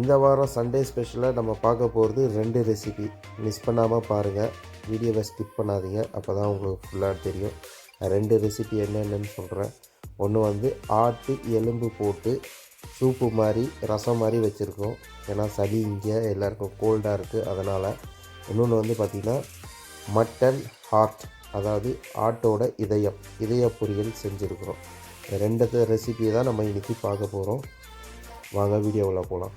இந்த வாரம் சண்டே ஸ்பெஷலாக நம்ம பார்க்க போகிறது ரெண்டு ரெசிபி மிஸ் பண்ணாமல் பாருங்கள் வீடியோவை ஸ்கிப் பண்ணாதீங்க. அப்போ தான் உங்களுக்கு ஃபுல்லாக தெரியும். ரெண்டு ரெசிபி என்னென்னு சொல்கிறேன் ஒன்று வந்து ஆட்டு எலும்பு போட்டு சூப்பு மாதிரி ரசம் மாதிரி வச்சுருக்கோம். ஏன்னா சளி இங்கே எல்லாருக்கும் கோல்டாக இருக்குது அதனால் இன்னொன்று வந்து பார்த்திங்கன்னா மட்டன் ஹார்ட் அதாவது ஆட்டோட இதயம் இதய பொரியல் செஞ்சுருக்குறோம் ரெண்டு ரெசிபியை தான் நம்ம இன்றைக்கி பார்க்க போகிறோம் வாங்க வீடியோவில் போகலாம்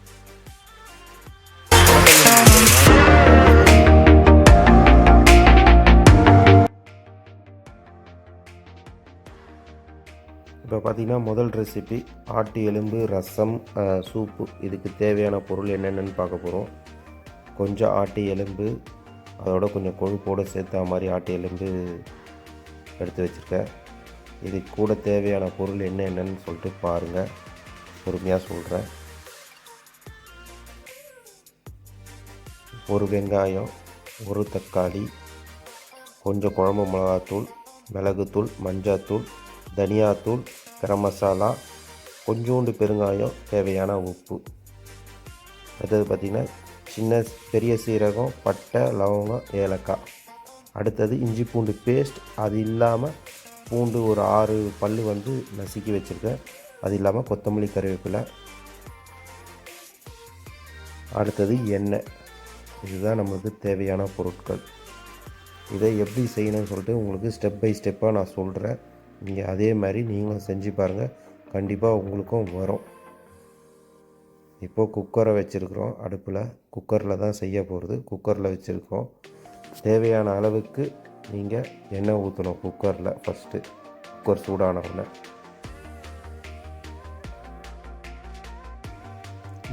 இப்போ பார்த்தீங்கன்னா முதல் ரெசிபி ஆட்டு எலும்பு ரசம் சூப்பு. இதுக்கு தேவையான பொருள் என்னென்னு பார்க்க போகிறோம் கொஞ்சம் ஆட்டு எலும்பு அதோட கொஞ்சம் கொழுப்போடு சேர்த்த மாதிரி ஆட்டு எலும்பு எடுத்து வச்சுருக்கேன். இது கூட தேவையான பொருள் என்ன என்னன்னு சொல்லிட்டு பாருங்கள் பொறுமையாக சொல்கிறேன் ஒரு வெங்காயம் ஒரு தக்காளி கொஞ்சம் குழம்பு மிளகாத்தூள் மிளகுத்தூள் மஞ்சள்தூள் தனியாத்தூள் கரம் மசாலா கொஞ்சோண்டு பெருங்காயம் தேவையான உப்பு. அடுத்தது பார்த்திங்கன்னா சின்ன பெரிய சீரகம் பட்டை லவங்கம் ஏலக்காய். அடுத்தது இஞ்சி பூண்டு பேஸ்ட் அது இல்லாமல் பூண்டு ஒரு ஆறு பல் வந்து நசுக்கி வச்சுருக்கேன். அது இல்லாமல் கொத்தமல்லி கருவேப்பிலை. அடுத்தது எண்ணெய். இதுதான் நமக்கு தேவையான பொருட்கள். இதை எப்படி செய்யணும்னு சொல்லிட்டு உங்களுக்கு ஸ்டெப் பை ஸ்டெப்பாக நான் சொல்கிறேன் நீங்கள் அதே மாதிரி நீங்களும் செஞ்சு பாருங்கள் கண்டிப்பாக உங்களுக்கும் வரும். இப்போது குக்கரை வச்சுருக்குறோம். அடுப்பில் குக்கரில் தான் செய்ய போகிறது குக்கரில் வச்சுருக்கோம். தேவையான அளவுக்கு நீங்கள் எண்ணெய் ஊற்றணும் குக்கரில் ஃபஸ்ட்டு குக்கர் சூடானவுடனே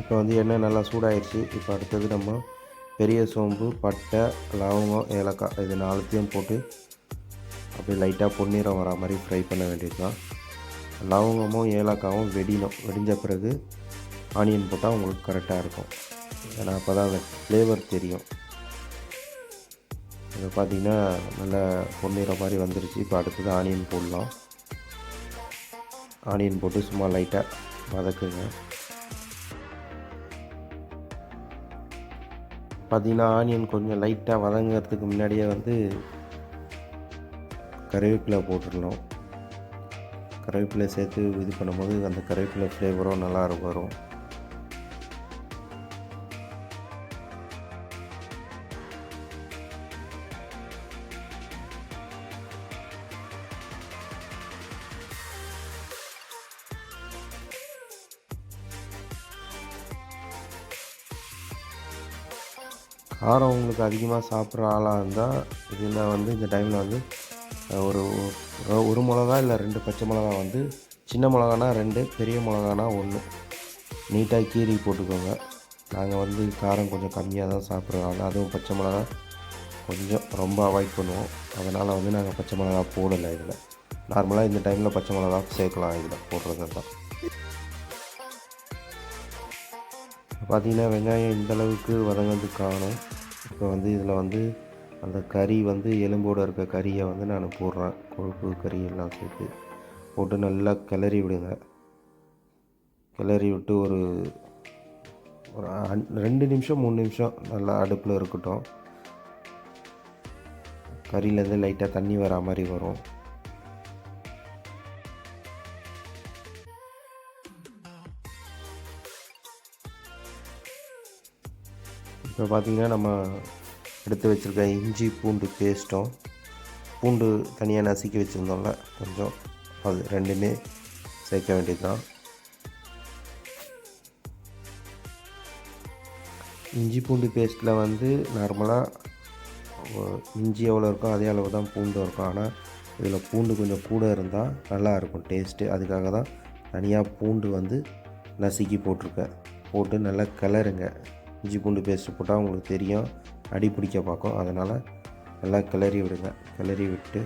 இப்போ வந்து எண்ணெய் நல்லா சூடாயிருச்சு. இப்போ அடுத்தது நம்ம பெரிய சோம்பு பட்டை லவங்கம் ஏலக்காய் இது நாலுத்தையும் போட்டு அப்படியே லைட்டாக பொன்னிறம் வர மாதிரி ஃப்ரை பண்ண வேண்டியது தான் லவங்கமும் ஏலக்காவும் வெடிணும். வெடிஞ்ச பிறகு ஆனியன் போட்டால் உங்களுக்கு கரெக்டாக இருக்கும். ஏன்னா அப்போ தான் அந்த ஃப்ளேவர் தெரியும். இது பார்த்திங்கன்னா நல்ல பொன்னிற மாதிரி வந்துருச்சு. இப்போ அடுத்தது ஆனியன் போடலாம். ஆனியன் போட்டு சும்மா லைட்டாக வதக்குங்க. பார்த்தீங்கன்னா ஆனியன் கொஞ்சம் லைட்டாக வதங்கிறதுக்கு முன்னாடியே வந்து கருவேப்பிலை போட்டுடணும். கருவேப்பிலை சேர்த்து இது பண்ணும்போது அந்த கருவேப்பிலை ஃப்ளேவரும் நல்லா இருக்கும் வரும். காரம் உங்களுக்கு அதிகமாக சாப்பிட்ற ஆளாக இருந்தால் இதில் வந்து இந்த டைமில் வந்து ஒரு ஒரு- மிளகா இல்லை ரெண்டு பச்சை மிளகா வந்து சின்ன மிளகானா ரெண்டு பெரிய மிளகானா ஒன்று நீட்டாக கீரி போட்டுக்கோங்க. நாங்கள் வந்து காரம் கொஞ்சம் கம்மியாக தான் சாப்பிட்றோம். அதுவும் பச்சை மிளகா கொஞ்சம் ரொம்ப அவாய்ட் பண்ணுவோம். அதனால் வந்து நாங்கள் பச்சை மிளகா போடலை இதில். நார்மலாக இந்த டைமில் பச்சை மிளகா சேர்க்கலாம் இதில் போடுறது தான். பார்த்திங்கன்னா வெங்காயம் இந்தளவுக்கு வதங்கிறதுக்கு காணும் இப்போ வந்து இதில் வந்து அந்த கறி வந்து எலும்போடு இருக்க கறியை வந்து நான் போடுறேன். கொழுப்பு கறி எல்லாம் சேர்த்து போட்டு நல்லா கிளறி விடுங்க. கிளறி விட்டு ஒரு ஒரு ரெண்டு நிமிஷம் மூணு நிமிஷம் நல்லா அடுப்பில் இருக்கட்டும். கறியிலேருந்து லைட்டாக தண்ணி வரா மாதிரி வரும். இப்போ பார்த்திங்கன்னா நம்ம எடுத்து வச்சுருக்க இஞ்சி பூண்டு பேஸ்ட்டும் பூண்டு தனியாக நசுக்கி வச்சுருந்தோம்ல கொஞ்சம் அது ரெண்டுமே சேர்க்க வேண்டியது தான் இஞ்சி பூண்டு பேஸ்ட்டில் வந்து நார்மலாக இஞ்சி எவ்வளோ இருக்கோ அதே அளவு தான் பூண்டு இருக்கும். ஆனால் இதில் பூண்டு கொஞ்சம் கூட இருந்தால் நல்லா இருக்கும் டேஸ்ட்டு அதுக்காக தான் தனியாக பூண்டு வந்து நசுக்கி போட்டிருக்கேன். போட்டு நல்லா கிளறுங்க. இஞ்சி பூண்டு பேஸ்ட்டு போட்டால் உங்களுக்கு தெரியும். அடி பிடிக்க பார்க்கும். அதனால் நல்லா கிளறி விடுங்க. கிளறி விட்டு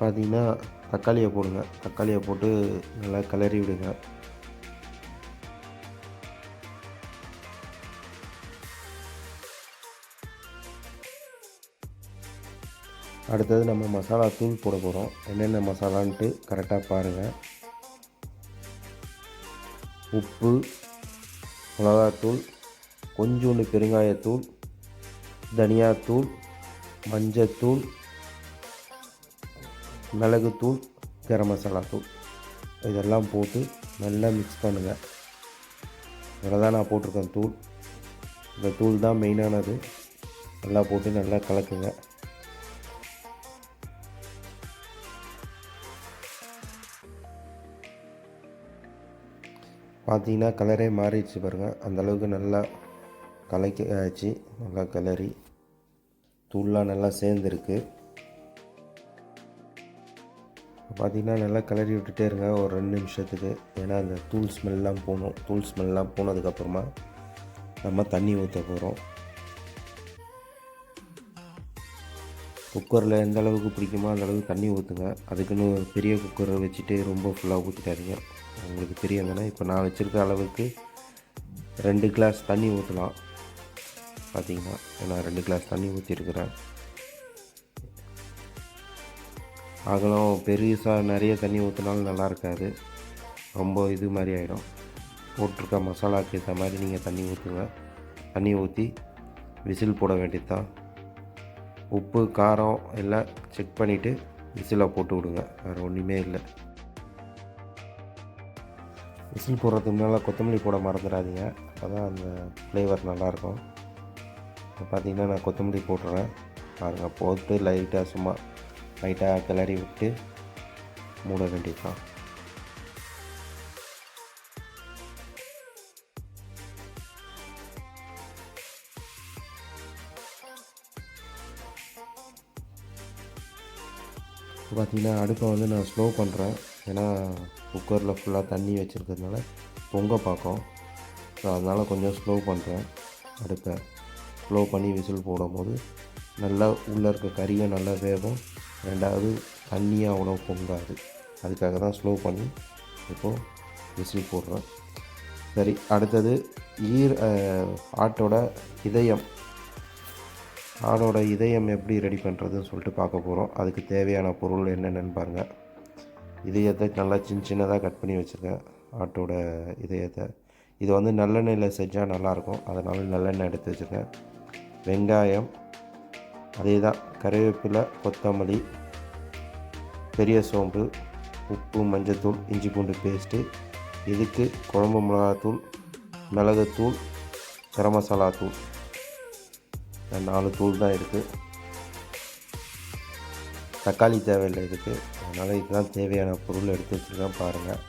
பார்த்தீங்கன்னா தக்காளியை போடுங்க. தக்காளியை போட்டு நல்லா கிளறி விடுங்க. அடுத்தது நம்ம மசாலா தூள் போட போகிறோம் என்னென்ன மசாலான்ட்டு கரெக்டாக பாருங்கள் உப்பு மிளகாத்தூள் கொஞ்சோண்டு பெருங்காயத்தூள் தனியாத்தூள் மஞ்சத்தூள் மிளகுத்தூள் கரம் மசாலா தூள். இதெல்லாம் போட்டு நல்லா மிக்ஸ் பண்ணுங்கள் இதில் தான் நான் போட்டிருக்கேன் தூள். இந்த தூள் தான் மெயினானது நல்லா போட்டு நல்லா கலக்குங்க. பார்த்தீங்கன்னா கலரே மாறிடுச்சு பாருங்கள் அந்தளவுக்கு நல்லா கலக்கி ஆச்சு. நல்லா கலரி தூள்லாம் நல்லா சேர்ந்துருக்கு. பார்த்தீங்கன்னா நல்லா கிளறி விட்டுட்டே இருங்க. ஒரு ரெண்டு நிமிஷத்துக்கு. ஏன்னா அந்த தூள் ஸ்மெல்லாம் போகணும். தூள் ஸ்மெல்லாம் போனதுக்கப்புறமா நம்ம தண்ணி ஊற்ற போகிறோம் குக்கரில் எந்த அளவுக்கு பிடிக்குமோ அந்த அளவுக்கு தண்ணி ஊற்றுங்க அதுக்குன்னு ஒரு பெரிய குக்கரை வச்சுட்டு ரொம்ப ஃபுல்லாக ஊற்றிட்டாதீங்க உங்களுக்கு தெரியும் தானே இப்போ நான் வச்சுருக்க அளவுக்கு ரெண்டு கிளாஸ் தண்ணி ஊற்றலாம் பார்த்தீங்கன்னா நான் ரெண்டு கிளாஸ் தண்ணி ஊற்றிருக்கிறேன் அகலம் பெருசாக நிறைய தண்ணி ஊற்றினாலும் நல்லா இருக்காது. ரொம்ப இது மாதிரி ஆகிடும் போட்டிருக்க மசாலாக்கு ஏற்ற மாதிரி நீங்கள் தண்ணி ஊற்றுங்க தண்ணி ஊற்றி விசில் போட வேண்டியது தான் உப்பு காரம் எல்லாம் செக் பண்ணிவிட்டு விசிலை போட்டு விடுங்க. வேறு ஒன்றுமே இல்லை. விசில் போடுறதுக்கு முன்னால் கொத்தமல்லி போட மறந்துடாதீங்க. அப்போ தான் அந்த ஃப்ளேவர் நல்லாயிருக்கும். இப்போ பார்த்தீங்கன்னா நான் கொத்தமல்லி போட்டுறேன். பாருங்கள் போட்டு லைட்டாக சும்மா லைட்டாக கிளறி விட்டு மூட வேண்டியது தான் பார்த்தீங்கன்னா அடுப்பை வந்து நான் ஸ்லோ பண்ணுறேன் ஏன்னா குக்கரில் ஃபுல்லாக தண்ணி வச்சுருக்கிறதுனால பொங்க பார்க்கும். ஸோ அதனால் கொஞ்சம் ஸ்லோ பண்ணுறேன் அடுப்பை. ஸ்லோ பண்ணி விசில் போடும்போது நல்லா உள்ளே இருக்க கறியும் நல்லா வேகும். ரெண்டாவது தண்ணியாக அவ்வளோ பொங்காது. அதுக்காக தான் ஸ்லோ பண்ணி இப்போது விசில் போடுறேன். சரி அடுத்தது ஈர் ஆட்டோட இதயம். ஆடோட இதயம் எப்படி ரெடி பண்ணுறதுன்னு சொல்லிட்டு பார்க்க போகிறோம் அதுக்கு தேவையான பொருள் என்னென்னு பாருங்கள் இதயத்தை நல்லா சின்ன சின்னதாக கட் பண்ணி வச்சுருக்கேன். ஆட்டோட இதயத்தை. இது வந்து நல்லெண்ணெயில் செஞ்சால் நல்லாயிருக்கும் அதனால் நல்லெண்ணெய் எடுத்து வச்சுருக்கேன். வெங்காயம் அதே தான் கறிவேப்பிலை கொத்தமல்லி பெரிய சோம்பு உப்பு மஞ்சத்தூள் இஞ்சி பூண்டு பேஸ்ட்டு. இதுக்கு குழம்பு மிளகாத்தூள் மிளகுத்தூள் கரம் மசாலா தூள். நாலு தூள் தான் இருக்குது தக்காளி தேவையில்லை இதுக்கு. அதனால் இதுதான் தேவையான பொருள் எடுத்து வச்சுருக்கேன் பாருங்கள்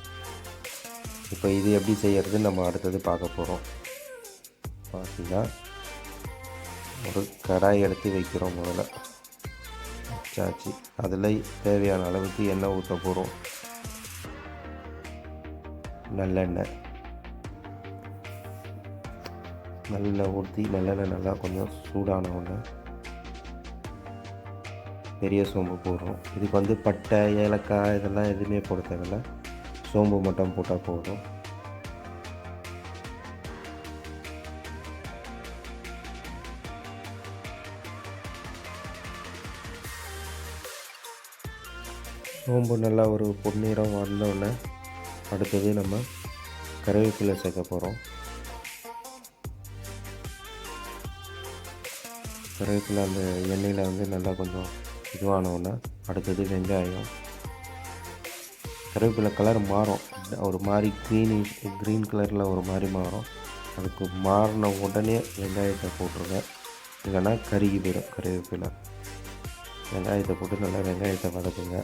இப்போ இது எப்படி செய்கிறது நம்ம அடுத்தது பார்க்க போகிறோம் பார்த்திங்கன்னா ஒரு கடாய் எடுத்து வைக்கிறோம் முதல்ல. வச்சாச்சு. அதில் தேவையான அளவுக்கு எண்ணெய் ஊற்ற போகிறோம் நல்லெண்ணெய். நல்லெண்ணெய் ஊற்றி நல்லெண்ணெய் நல்லா கொஞ்சம் சூடான உடனே பெரிய சோம்பு போடுறோம். இதுக்கு வந்து பட்டை ஏலக்காய் இதெல்லாம் எதுவுமே போட தேவையில்ல. சோம்பு மட்டும் போட்டால் போதும். சோம்பு நல்லா ஒரு பொன்னிறம் வந்தோடனே அடுத்தது நம்ம கருவேப்பிலை சேர்க்க போகிறோம் கருவேப்பிலை அந்த எண்ணெயில் வந்து நல்லா கொஞ்சம் இதுவானவுடனே அடுத்தது வெங்காயம். கருவேப்பிலை கலர் மாறும். ஒரு மாதிரி க்ரீனிஷ் க்ரீன் கலரில் ஒரு மாதிரி மாறும். அதுக்கு மாறின உடனே வெங்காயத்தை போட்டுருங்க. இல்லைன்னா கருகி போயிடும் கருவேப்பிலை. வெங்காயத்தை போட்டு நல்லா வெங்காயத்தை வதக்குங்க.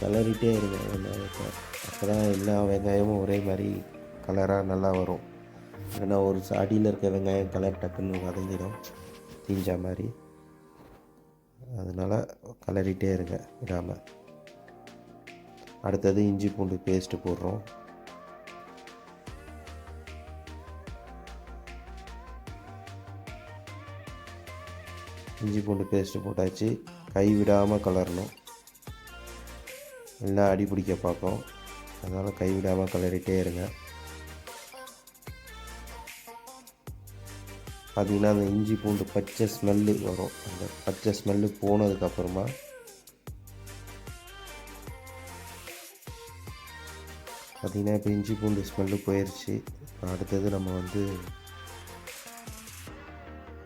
கலரிட்டே இருங்க வெங்காயத்தை. அப்போ தான் எல்லா வெங்காயமும் ஒரே மாதிரி கலராக நல்லா வரும். ஏன்னா ஒரு அடியில் இருக்க வெங்காயம் கலர் டக்குன்னு வதங்கிடும். தீஞ்ச மாதிரி. அதனால் கலரிட்டே இருங்க விடாமல் அடுத்தது இஞ்சி பூண்டு பேஸ்ட்டு போடுறோம். இஞ்சி பூண்டு பேஸ்ட்டு போட்டாச்சு. கை விடாமல் கலரணும். எல்லாம் அடி பிடிக்க பார்க்கும். அதனால் கை விடாமல் கலரிட்டே இருங்க. பார்த்திங்கன்னா அந்த இஞ்சி பூண்டு பச்சை ஸ்மெல்லு வரும். அந்த பச்சை ஸ்மெல்லு போனதுக்கப்புறமா பார்த்திங்கன்னா இப்போ இஞ்சி பூண்டு ஸ்மெல்லு போயிடுச்சு அடுத்தது நம்ம வந்து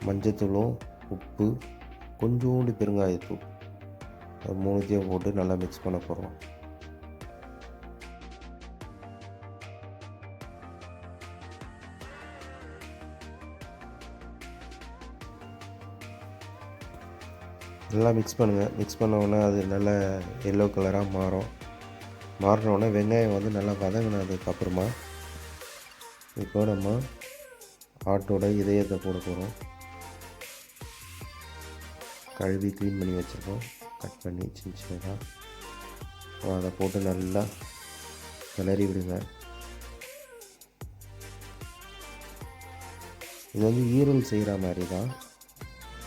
மஞ்சத்தூளும் உப்பு கொஞ்சோண்டு பெருங்காயத்தூள். மூணுத்தையும் போட்டு நல்லா மிக்ஸ் பண்ண போகிறோம் நல்லா மிக்ஸ் பண்ணுங்கள் மிக்ஸ் பண்ணோன்னே அது நல்லா எல்லோ கலராக மாறும். மாறினோடனே வெங்காயம் வந்து நல்லா வதங்கினதுக்கப்புறமா இப்போ நம்ம ஆட்டோட இதயத்தை போட போகிறோம் கழுவி க்ளீன் பண்ணி வச்சுருக்கோம். கட் பண்ணி சின்ன சின்னதாக அதை போட்டு நல்லா கிளறி விடுங்க. இது வந்து ஈரல் செய்கிற மாதிரி தான்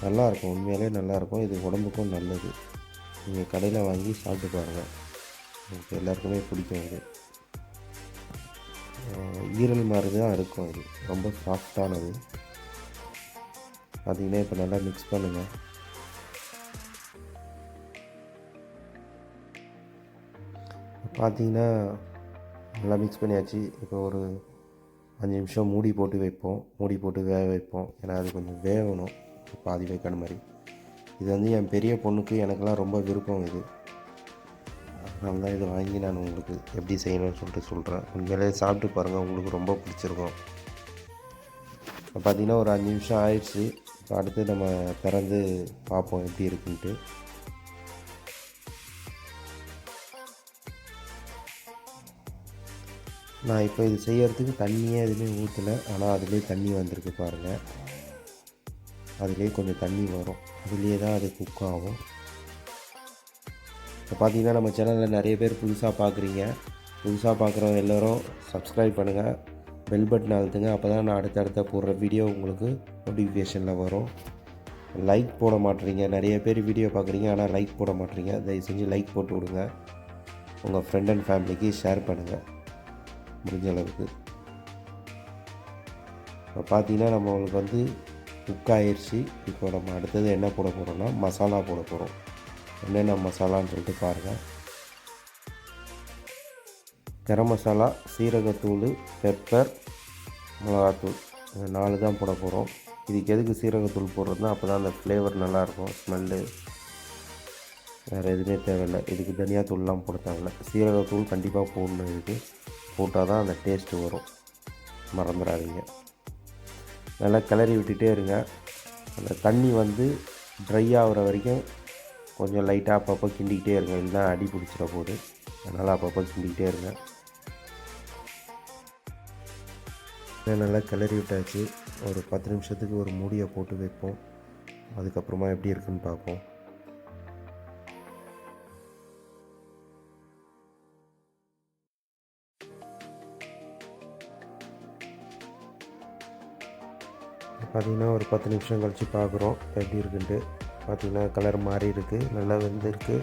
நல்லாயிருக்கும் உண்மையாலே நல்லாயிருக்கும். இது உடம்புக்கும் நல்லது. நீங்கள் கடையில் வாங்கி சாப்பிட்டு பாருங்கள் உங்களுக்கு எல்லாருக்குமே பிடிக்கும் இது. ஈரல் மாதிரி தான் இருக்கும் இது. ரொம்ப சாஃப்டானது. பார்த்தீங்கன்னா இப்போ நல்லா மிக்ஸ் பண்ணுங்கள் பார்த்தீங்கன்னா நல்லா மிக்ஸ் பண்ணியாச்சு. இப்போ ஒரு அஞ்சு நிமிஷம் மூடி போட்டு வைப்போம். மூடி போட்டு வேக வைப்போம். ஏன்னா அது கொஞ்சம் வேகணும். பாதி வைக்கணும் மாதிரி. இது வந்து என் பெரிய பொண்ணுக்கு எனக்கெல்லாம் ரொம்ப விருப்பம் இது. அதனால தான் இதை வாங்கி நான் உங்களுக்கு எப்படி செய்யணும்னு சொல்லிட்டு சொல்கிறேன் உண்மையிலே சாப்பிட்டு பாருங்கள் உங்களுக்கு ரொம்ப பிடிச்சிருக்கும். பார்த்திங்கன்னா பார்த்தீங்கன்னா ஒரு அஞ்சு நிமிஷம் ஆயிடுச்சு. இப்போ அடுத்து நம்ம திறந்து பார்ப்போம் எப்படி இருக்குன்ட்டு. நான் இப்போ இது செய்யறதுக்கு தண்ணியே எதுவுமே ஊற்றலை ஆனால் அதுலேயே தண்ணி வந்திருக்கு பாருங்கள் அதுலேயே கொஞ்சம் தண்ணி வரும். அதுலேயே தான் அது குக் ஆகும். இப்போ பார்த்தீங்கன்னா நம்ம சேனலில் நிறைய பேர் புதுசாக பார்க்குறீங்க. புதுசாக பார்க்குறவங்க எல்லோரும் சப்ஸ்கிரைப் பண்ணுங்கள் பெல் பட்டன் அழுத்துங்க. அப்போ தான் நான் அடுத்தடுத்த போடுற வீடியோ உங்களுக்கு நோட்டிஃபிகேஷனில் வரும். லைக் போட மாட்டேறீங்க நிறைய பேர் வீடியோ பார்க்குறீங்க. ஆனால் லைக் போட மாட்டுறீங்க தயவு செஞ்சு லைக் போட்டு விடுங்க. உங்கள் ஃப்ரெண்ட் அண்ட் ஃபேமிலிக்கு ஷேர் பண்ணுங்கள் முடிஞ்ச அளவுக்கு. இப்போ பார்த்தீங்கன்னா நம்மளுக்கு வந்து குக் ஆயிடுச்சு இப்போ நம்ம அடுத்தது என்ன போட போகிறோம்னா மசாலா போட போகிறோம் என்னென்ன மசாலான்னு சொல்லிட்டு பாருங்கள் கரம் மசாலா சீரகத்தூள் பெப்பர் மிளகாத்தூள். இந்த நாலு தான் போட போகிறோம் இதுக்கு எதுக்கு சீரகத்தூள் போடுறதுனா அப்போ தான் அந்த ஃப்ளேவர் நல்லாயிருக்கும் ஸ்மெல்லு வேறு எதுவுமே தேவையில்லை. இதுக்கு தனியாத்தூள்லாம் போட தேவையில்ல. சீரகத்தூள் கண்டிப்பாக போடணும் இதுக்கு. போட்டால் தான் அந்த டேஸ்ட்டு வரும். மறந்துடாதீங்க. நல்லா கிளறி விட்டுட்டே இருங்க. அந்த தண்ணி வந்து ட்ரை ஆகுற வரைக்கும் கொஞ்சம் லைட்டாக அப்பப்போ கிண்டிக்கிட்டே இருங்க. இல்லைன்னா அடி பிடிச்சிட போகுது. அதனால் அப்பப்போ கிண்டிக்கிட்டே இருங்க. நல்லா கிளறி விட்டாச்சு. ஒரு பத்து நிமிஷத்துக்கு ஒரு மூடியை போட்டு வைப்போம். அதுக்கப்புறமா எப்படி இருக்குன்னு பார்ப்போம். பார்த்திங்கன்னா ஒரு பத்து நிமிஷம் கழித்து பார்க்குறோம். எப்படி இருக்குன்ட்டு. பார்த்திங்கன்னா கலர் மாறி இருக்குது நல்லா வெந்திருக்கு.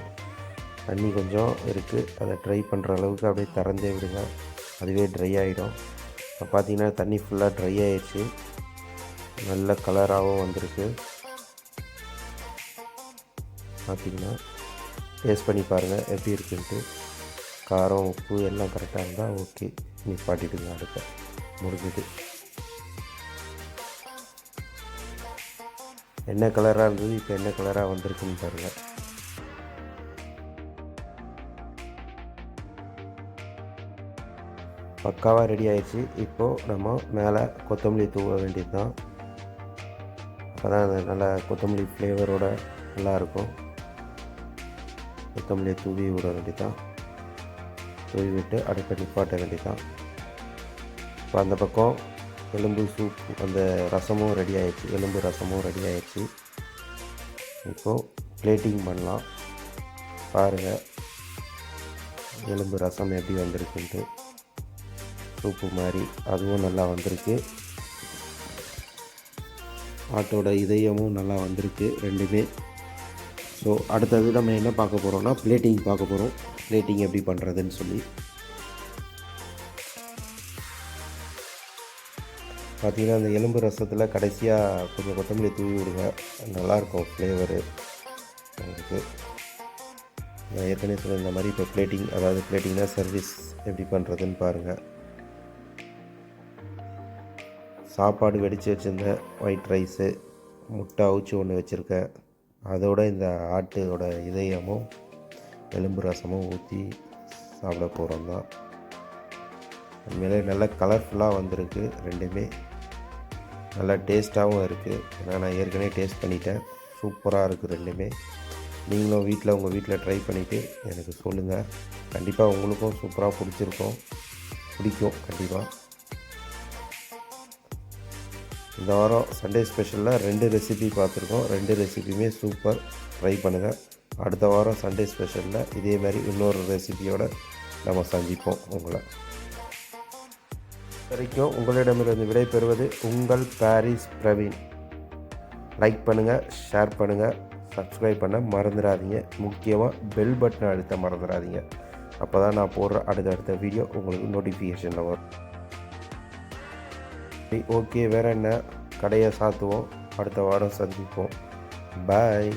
தண்ணி கொஞ்சம் இருக்குது அதை ட்ரை பண்ணுற அளவுக்கு அப்படியே திறந்தே விடுங்க. அதுவே ட்ரை ஆகிடும் இப்போ பார்த்தீங்கன்னா தண்ணி ஃபுல்லாக ட்ரை ஆகிடுச்சு நல்ல கலராகவும் வந்திருக்கு. பார்த்தீங்கன்னா டேஸ்ட் பண்ணி பாருங்கள் எப்படி இருக்குன்ட்டு. காரம் உப்பு எல்லாம் கரெக்டாக இருந்தால் ஓகே நிப்பாட்டிடுங்க அடுத்த முடிஞ்சுது. என்ன கலராக இருந்தது இப்போ என்ன கலராக வந்திருக்குன்னு பாருங்கள் பக்காவாக ரெடி ஆயிடுச்சு. இப்போது நம்ம மேலே கொத்தமல்லி தூவ வேண்டியது தான் அப்போ தான் அது நல்லா கொத்தமல்லி ஃப்ளேவரோட நல்லாயிருக்கும் கொத்தமல்லியை தூவி விட வேண்டியது தான் தூவி விட்டு அடுப்பை நிப்பாட்ட வேண்டியது தான் இப்போ அந்த பக்கம் எலும்பு சூப் அந்த ரசமும் ரெடி ஆயிடுச்சு. எலும்பு ரசமும் ரெடி ஆயிடுச்சு. இப்போது பிளேட்டிங் பண்ணலாம். பாருங்கள் எலும்பு ரசம் எப்படி வந்திருக்குன்ட்டு. சூப்பு மாதிரி. அதுவும் நல்லா வந்திருக்கு. ஆட்டோட இதயமும் நல்லா வந்திருக்கு ரெண்டுமே. ஸோ அடுத்தது நம்ம என்ன பார்க்க போகிறோம்னா பிளேட்டிங் பார்க்க போகிறோம் பிளேட்டிங் எப்படி பண்ணுறதுன்னு சொல்லி. பார்த்திங்கன்னா அந்த எலும்பு ரசத்தில் கடைசியாக கொஞ்சம் கொத்தமல்லி தூவி விடுங்க. நல்லாயிருக்கும் ஃப்ளேவரு உங்களுக்கு. நான் ஏற்கனவே சொல்லியிருந்த மாதிரி இப்போ பிளேட்டிங் அதாவது பிளேட்டிங்னா சர்வீஸ் எப்படி பண்ணுறதுன்னு பாருங்கள் சாப்பாடு வெடித்து வச்சுருந்தேன் ஒயிட் ரைஸு முட்டை அவிச்சு ஒன்று வச்சுருக்கேன். அதோட இந்த ஆட்டோட இதயமும் எலும்பு ரசமும் ஊற்றி சாப்பிட போகிறோம் தான் உண்மையிலே நல்லா கலர்ஃபுல்லாக வந்திருக்கு ரெண்டுமே. நல்லா டேஸ்ட்டாகவும் இருக்குது. ஏன்னா நான் ஏற்கனவே டேஸ்ட் பண்ணிட்டேன். சூப்பராக இருக்குது ரெண்டுமே. நீங்களும் வீட்டில் உங்கள் வீட்டில் ட்ரை பண்ணிவிட்டு எனக்கு சொல்லுங்கள் கண்டிப்பாக உங்களுக்கும் சூப்பராக பிடிச்சிருக்கும். பிடிக்கும் கண்டிப்பாக இந்த வாரம் சண்டே ஸ்பெஷலில் ரெண்டு ரெசிபி பார்த்துருக்கோம். ரெண்டு ரெசிபியுமே சூப்பர் ட்ரை பண்ணுங்கள் அடுத்த வாரம் சண்டே ஸ்பெஷலில் இதே மாதிரி இன்னொரு ரெசிபியோடு நம்ம சந்திப்போம் உங்களை. வரைக்கும் உங்களிடமிருந்து விடைபெறுவது உங்கள் பாரிஸ் பிரவீன். லைக் பண்ணுங்கள் ஷேர் பண்ணுங்கள் சப்ஸ்கிரைப் பண்ண மறந்துடாதீங்க. முக்கியமாக பெல் பட்டனை அழுத்த மறந்துடாதீங்க. அப்போ தான் நான் போடுற அடுத்தடுத்த வீடியோ உங்களுக்கு நோட்டிஃபிகேஷனில் வரும். ஓகே வேறு என்ன? கடையை சாத்துவோம். அடுத்த வாரம் சந்திப்போம். பாய்